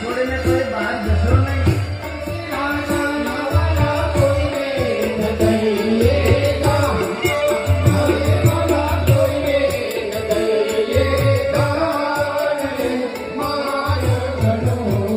છોડીને કોઈ બહાર જશો Oh.